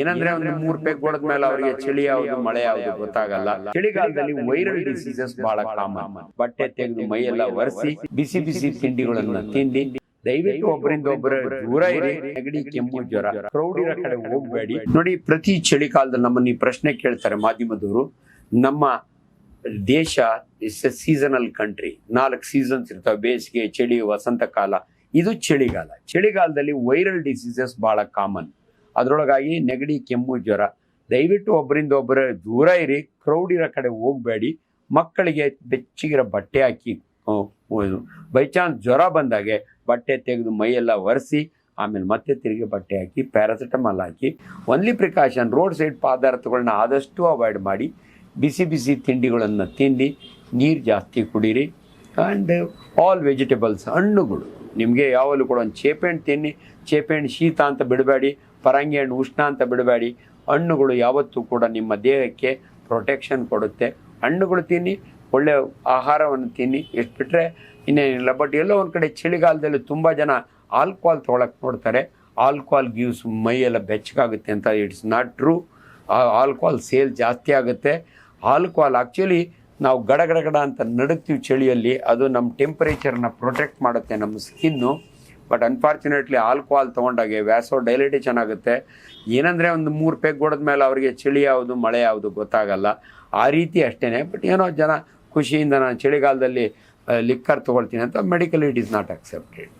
ಏನಂದ್ರೆ ಒಂದು ಮೂರ್ ಪೆಗ್ ಹೊಡೆದ್ಮೇಲೆ ಅವರಿಗೆ ಚಳಿ ಯಾವುದು ಮಳೆ ಯಾವುದು ಗೊತ್ತಾಗಲ್ಲ. ಚಳಿಗಾಲದಲ್ಲಿ ವೈರಲ್ ಡಿಸೀಸಸ್ ಬಹಳ ಕಾಮನ್ ಬಟ್ಟೆ ತೆಗೆದು ಮೈಯೆಲ್ಲ ಒರೆಸಿ ಬಿಸಿ ಬಿಸಿ ತಿಂಡಿಗಳನ್ನ ತಿಂಡಿ ದಯವಿಟ್ಟು ಒಬ್ಬರಿಂದ ಒಬ್ಬರ ದೂರ ಇರಿ ನೆಗಡಿ ಕೆಮ್ಮು ಜ್ವರ. ಕ್ರೌಡ್ ಇರೋ ಕಡೆ ಹೋಗ್ಬೇಡಿ. ನೋಡಿ ಪ್ರತಿ ಚಳಿಗಾಲದಲ್ಲಿ ನಮ್ಮನ್ನ ಈ ಪ್ರಶ್ನೆ ಕೇಳ್ತಾರೆ ಮಾಧ್ಯಮದವರು. ನಮ್ಮ ದೇಶ ಇಸ್ ಎ ಸೀಸನಲ್ ಕಂಟ್ರಿ ನಾಲ್ಕು ಸೀಸನ್ಸ್ ಇರ್ತವೆ. ಬೇಸಿಗೆ ಚಳಿ ವಸಂತ ಕಾಲ. ಇದು ಚಳಿಗಾಲ. ಚಳಿಗಾಲದಲ್ಲಿ ವೈರಲ್ ಡಿಸೀಸಸ್ ಬಹಳ ಕಾಮನ್ ಅದರೊಳಗಾಗಿ ನೆಗಡಿ, ಕೆಮ್ಮು, ಜ್ವರ. ದಯವಿಟ್ಟು ಒಬ್ಬರಿಂದ ಒಬ್ಬರ ದೂರ ಇರಿ. ಕ್ರೌಡ್ ಇರೋ ಕಡೆ ಹೋಗಬೇಡಿ. ಮಕ್ಕಳಿಗೆ ಬೆಚ್ಚಗಿರೋ ಬಟ್ಟೆ ಹಾಕಿ ಬೈ ಚಾನ್ಸ್ ಜ್ವರ ಬಂದಾಗೆ ಬಟ್ಟೆ ತೆಗೆದು ಮೈಯೆಲ್ಲ ಒರೆಸಿ, ಆಮೇಲೆ ಮತ್ತೆ ತಿರುಗಿ ಬಟ್ಟೆ ಹಾಕಿ, ಪ್ಯಾರಾಸಿಟಮಾಲ್ ಹಾಕಿ ಒನ್ಲಿ ಪ್ರಿಕಾಷನ್ ರೋಡ್ ಸೈಡ್ ಪದಾರ್ಥಗಳನ್ನ ಆದಷ್ಟು ಅವಾಯ್ಡ್ ಮಾಡಿ, ಬಿಸಿ ಬಿಸಿ ತಿಂಡಿಗಳನ್ನು ತಿಂದು, ನೀರು ಜಾಸ್ತಿ ಕುಡೀರಿ. ಆ್ಯಂಡ್ ಆಲ್ ವೆಜಿಟೇಬಲ್ಸ್ ಹಣ್ಣುಗಳು. ನಿಮಗೆ ಯಾವಾಗಲೂ ಕೂಡ ಒಂದು ಚೇಪೆಣ್ಣು ತಿನ್ನಿ ಚೇಪೆಣ್ಣು ಶೀತ ಅಂತ ಬಿಡಬೇಡಿ. ಪರಂಗಿ ಹಣ್ಣು ಉಷ್ಣ ಅಂತ ಬಿಡಬೇಡಿ. ಹಣ್ಣುಗಳು ಯಾವತ್ತೂ ಕೂಡ ನಿಮ್ಮ ದೇಹಕ್ಕೆ ಪ್ರೊಟೆಕ್ಷನ್ ಕೊಡುತ್ತೆ. ಹಣ್ಣುಗಳು ತಿನ್ನಿ ಒಳ್ಳೆಯ ಆಹಾರವನ್ನು ತಿನ್ನಿ. ಎಷ್ಟು ಬಿಟ್ಟರೆ ಇನ್ನೇನಿಲ್ಲ ಬಟ್ ಎಲ್ಲೋ ಒಂದು ಕಡೆ ಚಳಿಗಾಲದಲ್ಲಿ ತುಂಬ ಜನ ಆಲ್ಕೋಹಾಲ್ ತೊಗೊಳಕ್ಕೆ ನೋಡ್ತಾರೆ. ಆಲ್ಕೋಹಾಲ್ ಗಿವ್ಸ್ ಮೈಯೆಲ್ಲ ಬೆಚ್ಚಗಾಗುತ್ತೆ ಅಂತ it's not true alcohol sale ಜಾಸ್ತಿ ಆಗುತ್ತೆ. ಆಲ್ಕೋಹಾಲ್ ಆ್ಯಕ್ಚುಲಿ ನಾವು ಗಡಗಡಗಡ ಗಡ ಗಡ ಅಂತ ನಡುತ್ತೀವಿ ಚಳಿಯಲ್ಲಿ. ಅದು ನಮ್ಮ ಟೆಂಪ್ರೇಚರನ್ನ ಪ್ರೊಟೆಕ್ಟ್ ಮಾಡುತ್ತೆ ನಮ್ಮ ಸ್ಕಿನ್ನು ಬಟ್ ಅನ್ಫಾರ್ಚುನೇಟ್ಲಿ ಆಲ್ಕೋಹಾಲ್ ತೊಗೊಂಡಾಗೆ ವ್ಯಾಸೋ ಡೈಲಿಟೇಷನ್ ಆಗುತ್ತೆ ಏನಂದರೆ ಒಂದು ಮೂರು ಪೆಗ್ ಹೊಡೆದ್ಮೇಲೆ ಅವರಿಗೆ ಚಳಿ ಯಾವುದು, ಮಳೆ ಯಾವುದು ಗೊತ್ತಾಗಲ್ಲ. ಆ ರೀತಿ ಅಷ್ಟೇ ಬಟ್ ಏನೋ ಜನ ಖುಷಿಯಿಂದ ನಾನು ಚಳಿಗಾಲದಲ್ಲಿ ಲಿಕ್ಕರ್ ತೊಗೊಳ್ತೀನಿ ಅಂತ medical it is not accepted